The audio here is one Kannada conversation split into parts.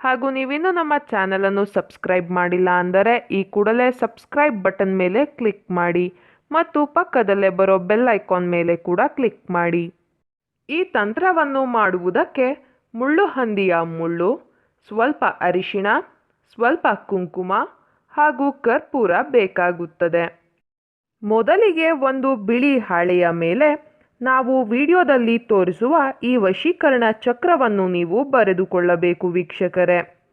ಹಾಗೂ ನೀವಿನ್ನೂ ನಮ್ಮ ಚಾನಲನ್ನು ಸಬ್ಸ್ಕ್ರೈಬ್ ಮಾಡಿಲ್ಲ ಅಂದರೆ ಈ ಕೂಡಲೇ ಸಬ್ಸ್ಕ್ರೈಬ್ ಬಟನ್ ಮೇಲೆ ಕ್ಲಿಕ್ ಮಾಡಿ ಮತ್ತು ಪಕ್ಕದಲ್ಲೇ ಬರೋ ಬೆಲ್ ಐಕಾನ್ ಮೇಲೆ ಕೂಡ ಕ್ಲಿಕ್ ಮಾಡಿ. ಈ ತಂತ್ರವನ್ನು ಮಾಡುವುದಕ್ಕೆ ಮುಳ್ಳು ಹಂದಿಯ ಮುಳ್ಳು, ಸ್ವಲ್ಪ ಅರಿಶಿಣ, ಸ್ವಲ್ಪ ಕುಂಕುಮ ಹಾಗೂ ಕರ್ಪೂರ ಬೇಕಾಗುತ್ತದೆ. ಮೊದಲಿಗೆ ಒಂದು ಬಿಳಿ ಹಾಳೆಯ ಮೇಲೆ ನಾವು ವಿಡಿಯೋದಲ್ಲಿ ತೋರಿಸುವ ಈ ವಶೀಕರಣ ಚಕ್ರವನ್ನು ನೀವು ಬರೆದುಕೊಳ್ಳಬೇಕು ವೀಕ್ಷಕರೇ.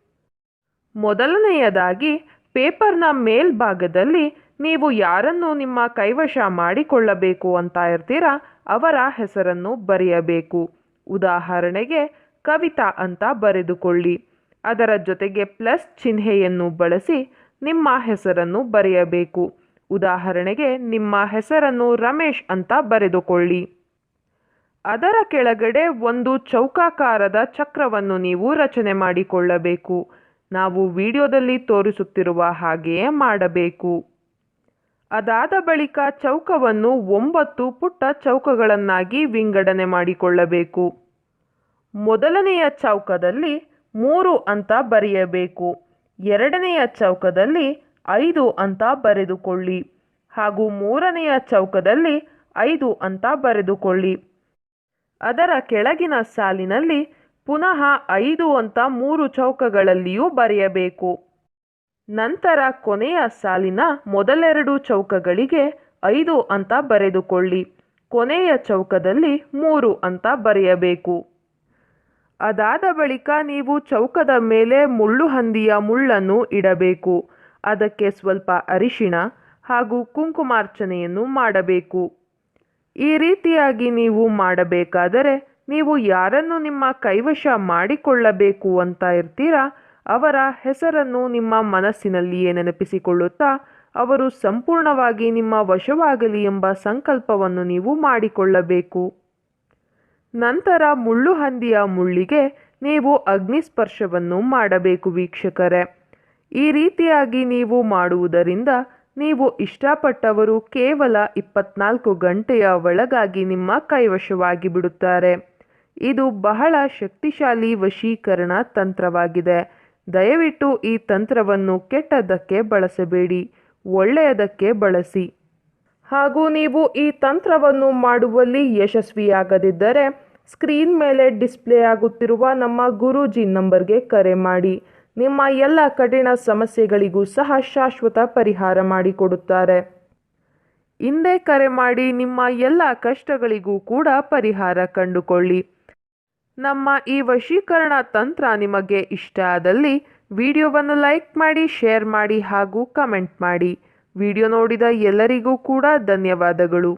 ಮೊದಲನೆಯದಾಗಿ, ಪೇಪರ್ನ ಮೇಲ್ಭಾಗದಲ್ಲಿ ನೀವು ಯಾರನ್ನು ನಿಮ್ಮ ಕೈವಶ ಮಾಡಿಕೊಳ್ಳಬೇಕು ಅಂತ ಇರ್ತೀರಾ, ಅವರ ಹೆಸರನ್ನು ಬರೆಯಬೇಕು. ಉದಾಹರಣೆಗೆ, ಕವಿತಾ ಅಂತ ಬರೆದುಕೊಳ್ಳಿ. ಅದರ ಜೊತೆಗೆ ಪ್ಲಸ್ ಚಿಹ್ನೆಯನ್ನು ಬಳಸಿ ನಿಮ್ಮ ಹೆಸರನ್ನು ಬರೆಯಬೇಕು. ಉದಾಹರಣೆಗೆ, ನಿಮ್ಮ ಹೆಸರನ್ನು ರಮೇಶ್ ಅಂತ ಬರೆದುಕೊಳ್ಳಿ. ಅದರ ಕೆಳಗಡೆ ಒಂದು ಚೌಕಾಕಾರದ ಚಕ್ರವನ್ನು ನೀವು ರಚನೆ ಮಾಡಿಕೊಳ್ಳಬೇಕು. ನಾವು ವಿಡಿಯೋದಲ್ಲಿ ತೋರಿಸುತ್ತಿರುವ ಹಾಗೆಯೇ ಮಾಡಬೇಕು. ಅದಾದ ಬಳಿಕ ಚೌಕವನ್ನು ಒಂಬತ್ತು ಪುಟ್ಟ ಚೌಕಗಳನ್ನಾಗಿ ವಿಂಗಡಣೆ ಮಾಡಿಕೊಳ್ಳಬೇಕು. ಮೊದಲನೆಯ ಚೌಕದಲ್ಲಿ ಮೂರು ಅಂತ ಬರೆಯಬೇಕು. ಎರಡನೆಯ ಚೌಕದಲ್ಲಿ ಐದು ಅಂತ ಬರೆದುಕೊಳ್ಳಿ ಹಾಗೂ ಮೂರನೆಯ ಚೌಕದಲ್ಲಿ ಐದು ಅಂತ ಬರೆದುಕೊಳ್ಳಿ. ಅದರ ಕೆಳಗಿನ ಸಾಲಿನಲ್ಲಿ ಪುನಃ ಐದು ಅಂತ ಮೂರು ಚೌಕಗಳಲ್ಲಿಯೂ ಬರೆಯಬೇಕು. ನಂತರ ಕೊನೆಯ ಸಾಲಿನ ಮೊದಲೆರಡು ಚೌಕಗಳಿಗೆ ಐದು ಅಂತ ಬರೆದುಕೊಳ್ಳಿ. ಕೊನೆಯ ಚೌಕದಲ್ಲಿ ಮೂರು ಅಂತ ಬರೆಯಬೇಕು. ಅದಾದ ಬಳಿಕ ನೀವು ಚೌಕದ ಮೇಲೆ ಮುಳ್ಳುಹಂದಿಯ ಮುಳ್ಳನ್ನು ಇಡಬೇಕು. ಅದಕ್ಕೆ ಸ್ವಲ್ಪ ಅರಿಶಿಣ ಹಾಗೂ ಕುಂಕುಮಾರ್ಚನೆಯನ್ನು ಮಾಡಬೇಕು. ಈ ರೀತಿಯಾಗಿ ನೀವು ಮಾಡಬೇಕಾದರೆ ನೀವು ಯಾರನ್ನು ನಿಮ್ಮ ಕೈವಶ ಮಾಡಿಕೊಳ್ಳಬೇಕು ಅಂತ ಇರ್ತೀರಾ? ಅವರ ಹೆಸರನ್ನು ನಿಮ್ಮ ಮನಸ್ಸಿನಲ್ಲಿಯೇ ನೆನಪಿಸಿಕೊಳ್ಳುತ್ತಾ ಅವರು ಸಂಪೂರ್ಣವಾಗಿ ನಿಮ್ಮ ವಶವಾಗಲಿ ಎಂಬ ಸಂಕಲ್ಪವನ್ನು ನೀವು ಮಾಡಿಕೊಳ್ಳಬೇಕು. ನಂತರ ಮುಳ್ಳುಹಂದಿಯ ಮುಳ್ಳಿಗೆ ನೀವು ಅಗ್ನಿಸ್ಪರ್ಶವನ್ನು ಮಾಡಬೇಕು ವೀಕ್ಷಕರೇ. ಈ ರೀತಿಯಾಗಿ ನೀವು ಮಾಡುವುದರಿಂದ ನೀವು ಇಷ್ಟಪಟ್ಟವರು ಕೇವಲ ಇಪ್ಪತ್ನಾಲ್ಕು ಗಂಟೆಯ ಒಳಗಾಗಿ ನಿಮ್ಮ ಕೈವಶವಾಗಿ ಬಿಡುತ್ತಾರೆ. ಇದು ಬಹಳ ಶಕ್ತಿಶಾಲಿ ವಶೀಕರಣ ತಂತ್ರವಾಗಿದೆ. ದಯವಿಟ್ಟು ಈ ತಂತ್ರವನ್ನು ಕೆಟ್ಟದ್ದಕ್ಕೆ ಬಳಸಬೇಡಿ, ಒಳ್ಳೆಯದಕ್ಕೆ ಬಳಸಿ. ಹಾಗೂ ನೀವು ಈ ತಂತ್ರವನ್ನು ಮಾಡುವಲ್ಲಿ ಯಶಸ್ವಿಯಾಗದಿದ್ದರೆ, ಸ್ಕ್ರೀನ್ ಮೇಲೆ ಡಿಸ್ಪ್ಲೇ ಆಗುತ್ತಿರುವ ನಮ್ಮ ಗುರೂಜಿ ನಂಬರ್ಗೆ ಕರೆ ಮಾಡಿ. ನಿಮ್ಮ ಎಲ್ಲ ಕಠಿಣ ಸಮಸ್ಯೆಗಳಿಗೂ ಸಹ ಶಾಶ್ವತ ಪರಿಹಾರ ಮಾಡಿಕೊಡುತ್ತಾರೆ. ಹಿಂದೆ ಕರೆ ಮಾಡಿ ನಿಮ್ಮ ಎಲ್ಲ ಕಷ್ಟಗಳಿಗೂ ಕೂಡ ಪರಿಹಾರ ಕಂಡುಕೊಳ್ಳಿ. ನಮ್ಮ ಈ ವಶೀಕರಣ ತಂತ್ರ ನಿಮಗೆ ಇಷ್ಟ ಆದಲ್ಲಿ ವಿಡಿಯೋವನ್ನು ಲೈಕ್ ಮಾಡಿ, ಶೇರ್ ಮಾಡಿ ಹಾಗೂ ಕಮೆಂಟ್ ಮಾಡಿ. ವಿಡಿಯೋ ನೋಡಿದ ಎಲ್ಲರಿಗೂ ಕೂಡ ಧನ್ಯವಾದಗಳು.